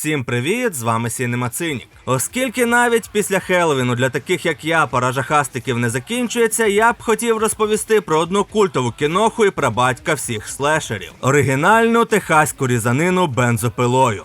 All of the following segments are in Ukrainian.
Всім привіт! З вами Сінемацинік. Оскільки навіть після Хеловіну для таких як я пора жахастиків не закінчується, я б хотів розповісти про одну культову кіноху і прабатька всіх слешерів оригінальну техаську різанину бензопилою.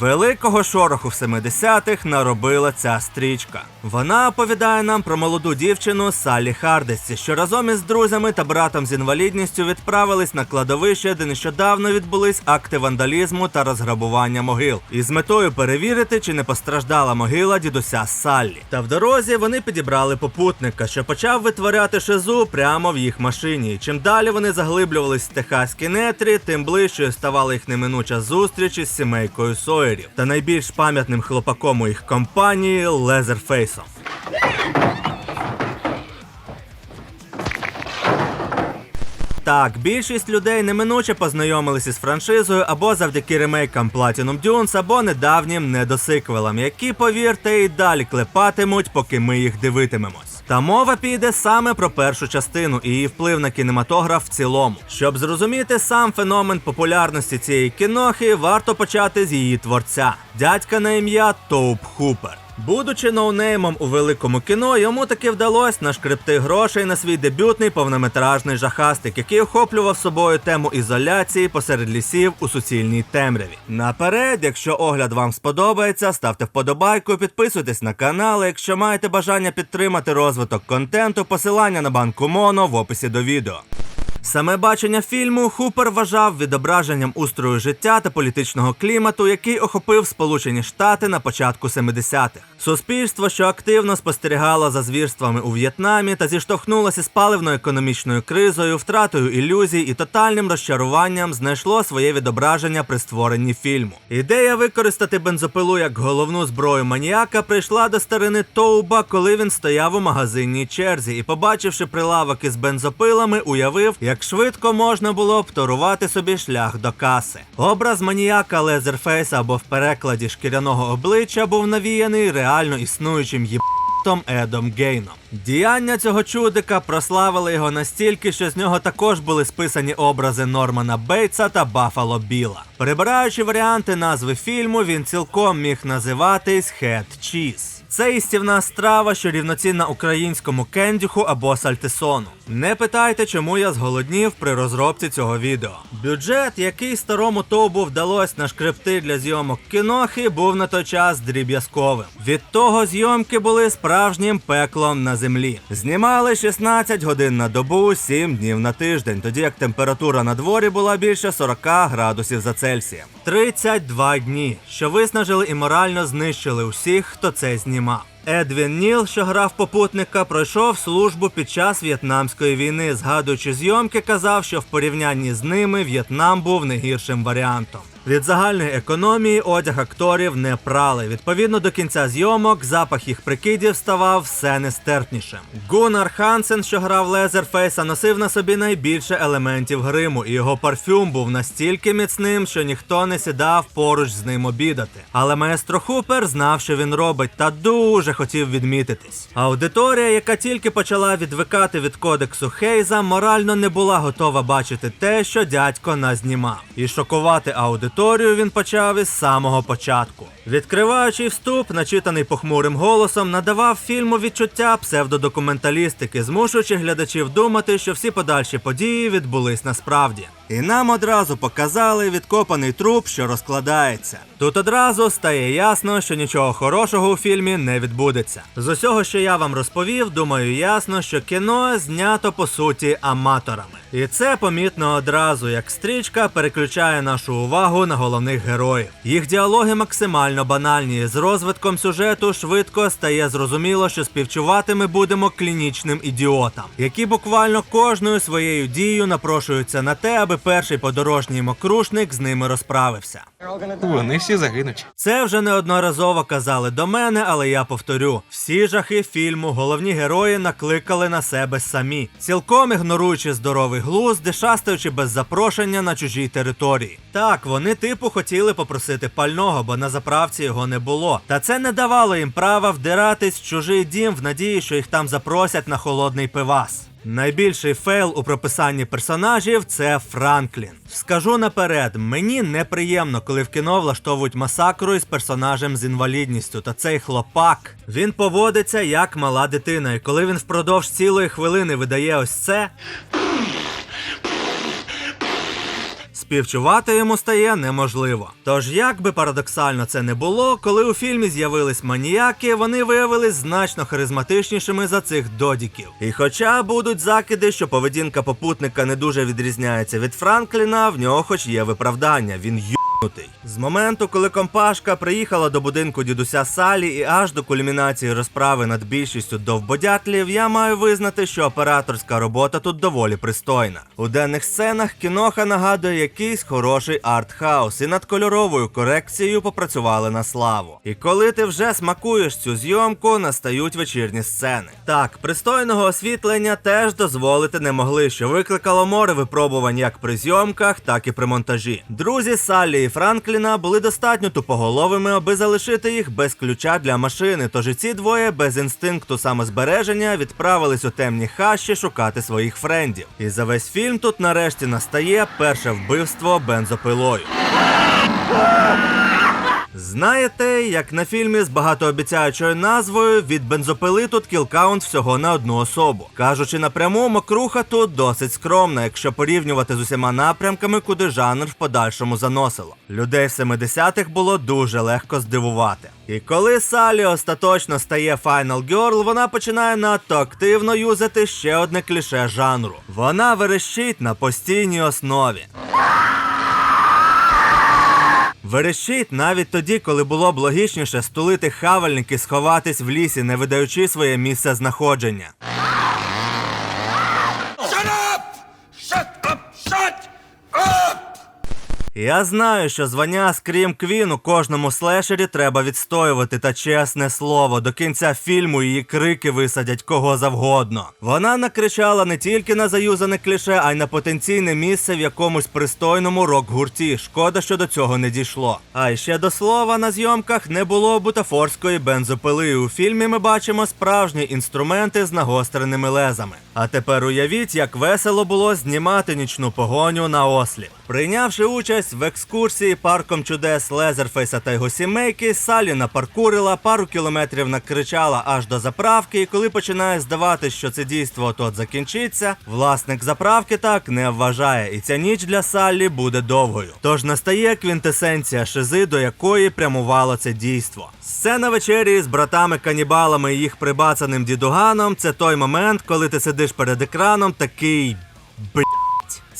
Великого шороху в 70-х наробила ця стрічка. Вона оповідає нам про молоду дівчину Саллі Хардесті, що разом із друзями та братом з інвалідністю відправились на кладовище, де нещодавно відбулись акти вандалізму та розграбування могил, із метою перевірити, чи не постраждала могила дідуся Саллі. Та в дорозі вони підібрали попутника, що почав витворяти шизу прямо в їх машині. Чим далі вони заглиблювались в техаські нетрі, тим ближчою ставала їх неминуча зустріч із сімейкою Сойерів та найбільш пам'ятним хлопаком у їх компанії Лезерфейсом. Так, більшість людей неминуче познайомилися з франшизою або завдяки ремейкам Platinum Dunes, або недавнім недосиквелам, які, повірте, і далі клепатимуть, поки ми їх дивитимемось. Та мова піде саме про першу частину і її вплив на кінематограф в цілому. Щоб зрозуміти сам феномен популярності цієї кінохи, варто почати з її творця, дядька на ім'я Тоуп Хупер. Будучи ноунеймом у великому кіно, йому таки вдалося нашкребти грошей на свій дебютний повнометражний жахастик, який охоплював собою тему ізоляції посеред лісів у суцільній темряві. Наперед, якщо огляд вам сподобається, ставте вподобайку, підписуйтесь на канал. Якщо маєте бажання підтримати розвиток контенту, посилання на банку Моно в описі до відео. Саме бачення фільму Хупер вважав відображенням устрою життя та політичного клімату, який охопив Сполучені Штати на початку 70-х. Суспільство, що активно спостерігало за звірствами у В'єтнамі та зіштовхнулося з паливно-економічною кризою, втратою ілюзій і тотальним розчаруванням, знайшло своє відображення при створенні фільму. Ідея використати бензопилу як головну зброю маніяка прийшла до старини Тоуба, коли він стояв у магазинній черзі і, побачивши прилавок із бензопилами, уявив, як швидко можна було б собі шлях до каси. Образ маніяка Лезерфейса або в перекладі шкіряного обличчя був навіяний реально існуючим їб**том Едом Гейном. Діяння цього чудика прославили його настільки, що з нього також були списані образи Нормана Бейтса та Баффало Біла. Перебираючи варіанти назви фільму, він цілком міг називатись Head Cheese. Це істівна страва, що рівноцінна українському кендюху або сальтисону. Не питайте, чому я зголоднів при розробці цього відео. Бюджет, який старому Тобу вдалося нашкребти для зйомок кінохи, був на той час дріб'язковим. Від того зйомки були справжнім пеклом на землі. Знімали 16 годин на добу, 7 днів на тиждень, тоді як температура на дворі була більше 40 градусів за Цельсієм. 32 дні, що виснажили і морально знищили усіх, хто це знімав. Едвін Ніл, що грав попутника, пройшов службу під час В'єтнамської війни. Згадуючи зйомки, казав, що в порівнянні з ними В'єтнам був не гіршим варіантом. Від загальної економії одяг акторів не прали. Відповідно до кінця зйомок, запах їх прикидів ставав все нестерпнішим. Гунар Хансен, що грав Лезерфейса, носив на собі найбільше елементів гриму, і його парфюм був настільки міцним, що ніхто не сідав поруч з ним обідати. Але маестро Хупер знав, що він робить, та дуже хотів відмітитись. Аудиторія, яка тільки почала відвикати від кодексу Хейза, морально не була готова бачити те, що дядько назнімав. І шокувати аудиторію він почав із самого початку. Відкриваючий вступ, начитаний похмурим голосом, надавав фільму відчуття псевдодокументалістики, змушуючи глядачів думати, що всі подальші події відбулись насправді. І нам одразу показали відкопаний труп, що розкладається. Тут одразу стає ясно, що нічого хорошого у фільмі не відбудеться. З усього, що я вам розповів, думаю, ясно, що кіно знято по суті аматорами. І це помітно одразу, як стрічка переключає нашу увагу на головних героїв. Їх діалоги максимально банальні. З розвитком сюжету швидко стає зрозуміло, що співчувати ми будемо клінічним ідіотам, які буквально кожною своєю дією напрошуються на те, аби перший подорожній мокрушник з ними розправився. Вони всі загинуть. Це вже неодноразово казали до мене, але я повторю: всі жахи фільму головні герої накликали на себе самі, цілком ігноруючи здоровий глузд, де шастаючи без запрошення на чужій території. Так, вони типу хотіли попросити пального, бо на заправці його не було. Та це не давало їм права вдиратись в чужий дім в надії, що їх там запросять на холодний пивас. Найбільший фейл у прописанні персонажів це Франклін. Скажу наперед, мені неприємно, коли в кіно влаштовують масакру із персонажем з інвалідністю. Та цей хлопак він поводиться як мала дитина, і коли він впродовж цілої хвилини видає ось це. Співчувати йому стає неможливо. Тож, як би парадоксально це не було, коли у фільмі з'явились маніяки, вони виявились значно харизматичнішими за цих додіків. І хоча будуть закиди, що поведінка попутника не дуже відрізняється від Франкліна, в нього хоч є виправдання. Він ю. З моменту, коли компашка приїхала до будинку дідуся Салі і аж до кульмінації розправи над більшістю довбодятлів, я маю визнати, що операторська робота тут доволі пристойна. У денних сценах кіноха нагадує якийсь хороший арт-хаус, і над кольоровою корекцією попрацювали на славу. І коли ти вже смакуєш цю зйомку, настають вечірні сцени. Так, пристойного освітлення теж дозволити не могли, що викликало море випробувань як при зйомках, так і при монтажі. Друзі Саллі і Франкліна були достатньо тупоголовими, аби залишити їх без ключа для машини. Тож і ці двоє без інстинкту самозбереження відправились у темні хащі шукати своїх френдів. І за весь фільм тут нарешті настає перше вбивство бензопилою. Знаєте, як на фільмі з багатообіцяючою назвою від бензопили тут кілкаунт всього на одну особу. Кажучи напряму, мокруха тут досить скромна, якщо порівнювати з усіма напрямками, куди жанр в подальшому заносило. Людей в 70-х було дуже легко здивувати. І коли Салі остаточно стає Final Girl, вона починає надто активно юзати ще одне кліше жанру. Вона верещить на постійній основі. Верещить навіть тоді, коли було б логічніше стулити хавальник і сховатись в лісі, не видаючи своє місце знаходження. Я знаю, що звання Скрім Квін у кожному слешері треба відстоювати, та чесне слово, до кінця фільму її крики висадять кого завгодно. Вона накричала не тільки на заюзане кліше, а й на потенційне місце в якомусь пристойному рок-гурті. Шкода, що до цього не дійшло. А ще до слова, на зйомках не було бутафорської бензопили. У фільмі ми бачимо справжні інструменти з нагостреними лезами. А тепер уявіть, як весело було знімати нічну погоню на осліп. Прийнявши участь в екскурсії парком чудес Лезерфейса та його сімейки, Салі напаркурила, пару кілометрів накричала аж до заправки, і коли починає здаватись, що це дійство от закінчиться, власник заправки так не вважає, і ця ніч для Саллі буде довгою. Тож настає квінтесенція шизи, до якої прямувало це дійство. Сцена вечері з братами-канібалами і їх прибацаним дідуганом це той момент, коли ти сидиш перед екраном такий. Блять,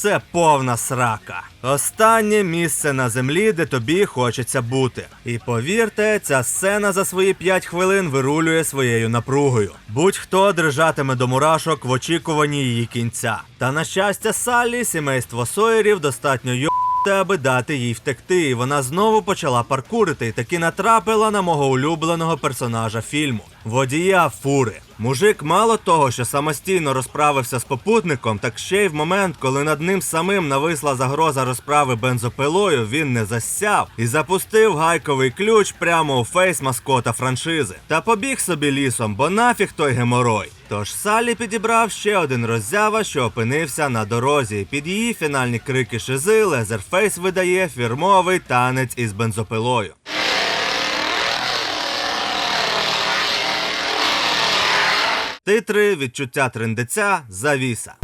це повна срака. Останнє місце на землі, де тобі хочеться бути. І повірте, ця сцена за свої 5 хвилин вирулює своєю напругою. Будь-хто дрижатиме до мурашок в очікуванні її кінця. Та на щастя, Саллі, сімейство Сойерів достатньо йо. Аби дати їй втекти, вона знову почала паркурити і таки натрапила на мого улюбленого персонажа фільму водія фури. Мужик мало того, що самостійно розправився з попутником, так ще й в момент, коли над ним самим нависла загроза розправи бензопилою, він не засяв і запустив гайковий ключ прямо у фейс маскота франшизи. Та побіг собі лісом, бо нафіг той геморой. Тож Салі підібрав ще один роззява, що опинився на дорозі. Під її фінальні крики шизи Лезерфейс видає фірмовий танець із бензопилою. Титри, відчуття трендеця, завіса.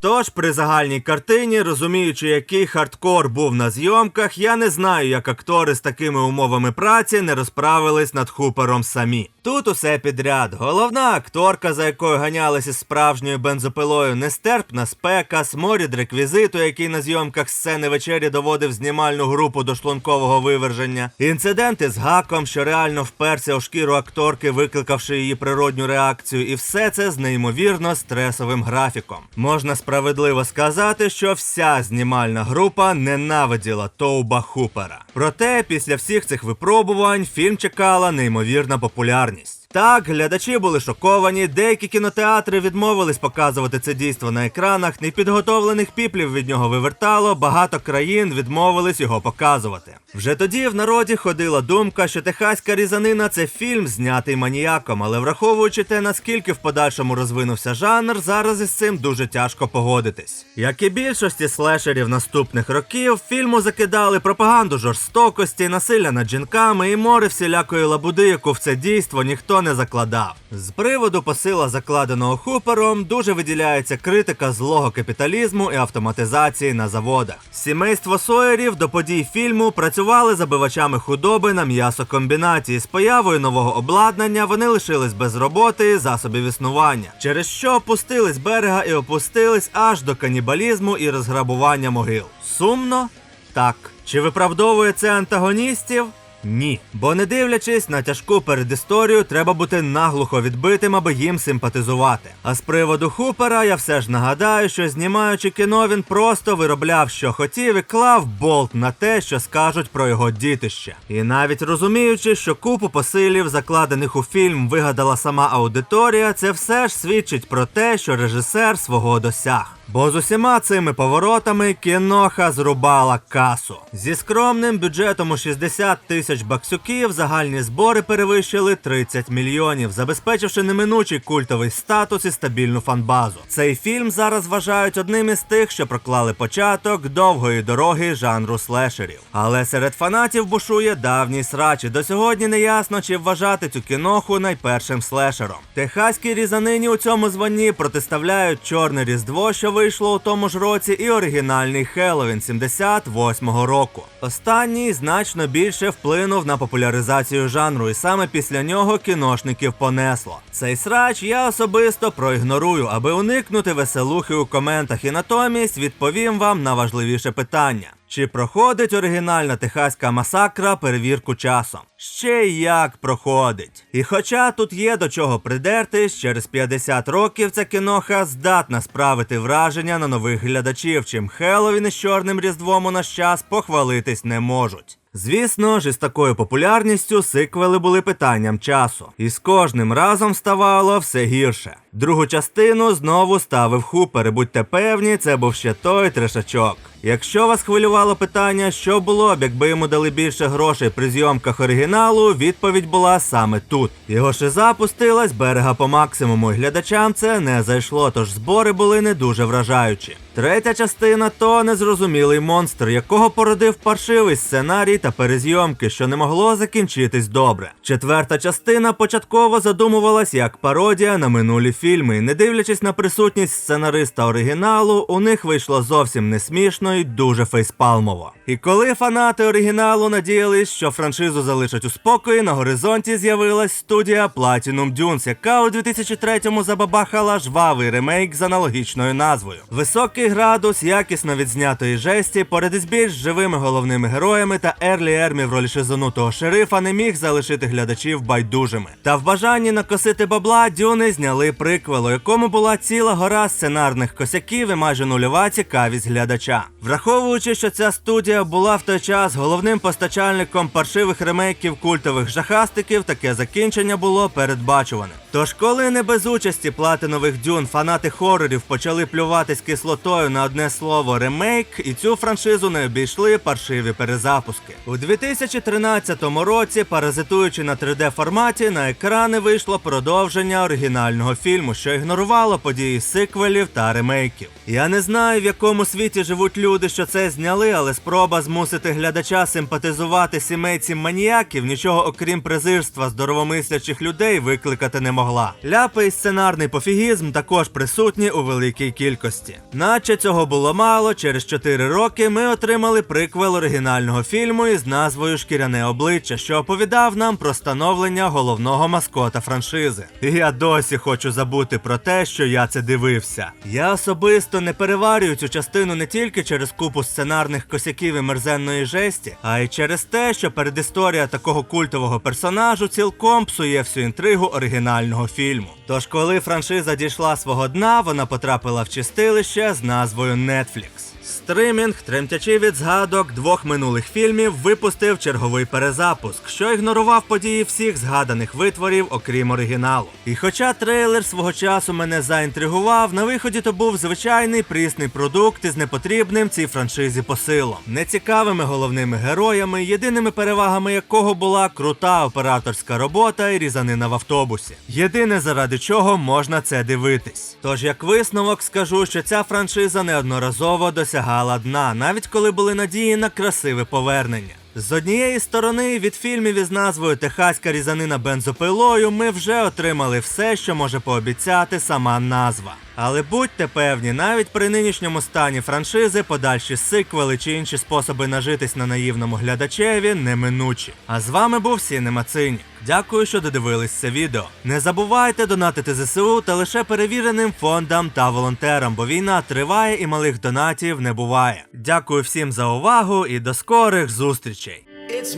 Тож при загальній картині, розуміючи, який хардкор був на зйомках, я не знаю, як актори з такими умовами праці не розправились над хупером самі. Тут усе підряд. Головна акторка, за якою ганялися справжньою бензопилою, нестерпна спека, сморід реквізиту, який на зйомках сцени вечері доводив знімальну групу до шлункового виверження, інциденти з гаком, що реально вперся у шкіру акторки, викликавши її природню реакцію, і все це з неймовірно стресовим графіком. Можна справедливо сказати, що вся знімальна група ненавиділа Тоуба Хупера. Проте, після всіх цих випробувань фільм чекала неймовірна популярність. Так, глядачі були шоковані, деякі кінотеатри відмовились показувати це дійство на екранах, непідготовлених піплів від нього вивертало, багато країн відмовились його показувати. Вже тоді в народі ходила думка, що техаська різанина це фільм, знятий маніяком, але враховуючи те, наскільки в подальшому розвинувся жанр, зараз із цим дуже тяжко погодитись. Як і більшості слешерів наступних років, фільму закидали пропаганду жорстокості, насилля над жінками і море всілякої лабуди, яку в це дійство ніхто не закладав. З приводу посила, закладеного хупером, дуже виділяється критика злого капіталізму і автоматизації на заводах. Сімейство Сойерів до подій фільму працювали забивачами худоби на м'ясокомбінаті. З появою нового обладнання вони лишились без роботи засобів існування, через що опустились берега і опустились аж до канібалізму і розграбування могил. Сумно? Так. Чи виправдовує це антагоністів? Ні. Бо не дивлячись на тяжку передісторію, треба бути наглухо відбитим, аби їм симпатизувати. А з приводу Хупера я все ж нагадаю, що знімаючи кіно, він просто виробляв, що хотів, і клав болт на те, що скажуть про його дітище. І навіть розуміючи, що купу посилів, закладених у фільм, вигадала сама аудиторія, це все ж свідчить про те, що режисер свого досяг. Бо з усіма цими поворотами кіноха зрубала касу. Зі скромним бюджетом у 60 тисяч баксюків загальні збори перевищили 30 мільйонів, забезпечивши неминучий культовий статус і стабільну фанбазу. Цей фільм зараз вважають одним із тих, що проклали початок довгої дороги жанру слешерів. Але серед фанатів бушує давній срач, і до сьогодні не ясно, чи вважати цю кіноху найпершим слешером. Техаські різанині у цьому званні протиставляють чорне різдво, що вийшло у тому ж році, і оригінальний Хеллоуін 78-го року. Останній значно більше вплинув на популяризацію жанру, і саме після нього кіношників понесло. Цей срач я особисто проігнорую, аби уникнути веселухи у коментах, і натомість відповім вам на важливіше питання. Чи проходить оригінальна техаська масакра перевірку часом? Ще й як проходить. І хоча тут є до чого придертись, через 50 років ця кіноха здатна справити враження на нових глядачів, чим Хеллоуін із чорним різдвом у наш час похвалитись не можуть. Звісно ж, із такою популярністю сиквели були питанням часу, і з кожним разом ставало все гірше. Другу частину знову ставив Хупер, і будьте певні, це був ще той трешачок. Якщо вас хвилювало питання, що було б, якби йому дали більше грошей при зйомках оригіналу, відповідь була саме тут. Його шиза пустилась берега по максимуму, і глядачам це не зайшло, тож збори були не дуже вражаючі. Третя частина то незрозумілий монстр, якого породив паршивий сценарій та перезйомки, що не могло закінчитись добре. Четверта частина початково задумувалась як пародія на минулі фільми. Не дивлячись на присутність сценариста оригіналу, у них вийшло зовсім не смішно і дуже фейспалмово. І коли фанати оригіналу надіялись, що франшизу залишать у спокої, на горизонті з'явилась студія Platinum Dunes, яка у 2003-му забабахала жвавий ремейк з аналогічною назвою. Високий градус якісно відзнятої жесті, поряд із більш живими головними героями та Ерлі Ермі в ролі шизонутого шерифа не міг залишити глядачів байдужими. Та в бажанні накосити бабла дюни зняли приквел, у якому була ціла гора сценарних косяків і майже нульова цікавість глядача. Враховуючи, що ця студія була в той час головним постачальником паршивих ремейків культових жахастиків, таке закінчення було передбачуваним. Тож, коли не без участі платинових дюн фанати хорорів почали плюватись кислотою на одне слово ремейк, і цю франшизу не обійшли паршиві перезапуски. У 2013 році, паразитуючи на 3D форматі, на екрани вийшло продовження оригінального фільму, що ігнорувало події сиквелів та ремейків. Я не знаю, в якому світі живуть люди, що це зняли, але спроба змусити глядача симпатизувати сімейці маніяків нічого окрім презирства здоровомислячих людей викликати не могла. Ляпи і сценарний пофігізм також присутні у великій кількості. Наче цього було мало, через 4 роки ми отримали приквел оригінального фільму із назвою Шкіряне обличчя, що оповідав нам про становлення головного маскота франшизи. І я досі хочу забути про те, що я це дивився. Я особисто не переварюю цю частину не тільки через купу сценарних косяків і мерзенної жесті, а й через те, що передісторія такого культового персонажу цілком псує всю інтригу оригінального фільму. Тож, коли франшиза дійшла свого дна, вона потрапила в чистилище назвою Netflix. Стримінг, тремтячи від згадок двох минулих фільмів, випустив черговий перезапуск, що ігнорував події всіх згаданих витворів, окрім оригіналу. І хоча трейлер свого часу мене заінтригував, на виході то був звичайний прісний продукт із непотрібним цій франшизі посилом, нецікавими головними героями, єдиними перевагами якого була крута операторська робота і різанина в автобусі. Єдине заради чого можна це дивитись. Тож як висновок скажу, що ця франшиза неодноразово досягала дна, навіть коли були надії на красиве повернення. З однієї сторони, від фільмів із назвою Техаська різанина бензопилою ми вже отримали все, що може пообіцяти сама назва. Але будьте певні, навіть при нинішньому стані франшизи подальші сиквели чи інші способи нажитись на наївному глядачеві неминучі. А з вами був Сінема Цинік. Дякую, що додивились це відео. Не забувайте донатити ЗСУ та лише перевіреним фондам та волонтерам, бо війна триває і малих донатів не буває. Дякую всім за увагу і до скорих зустрічей. It's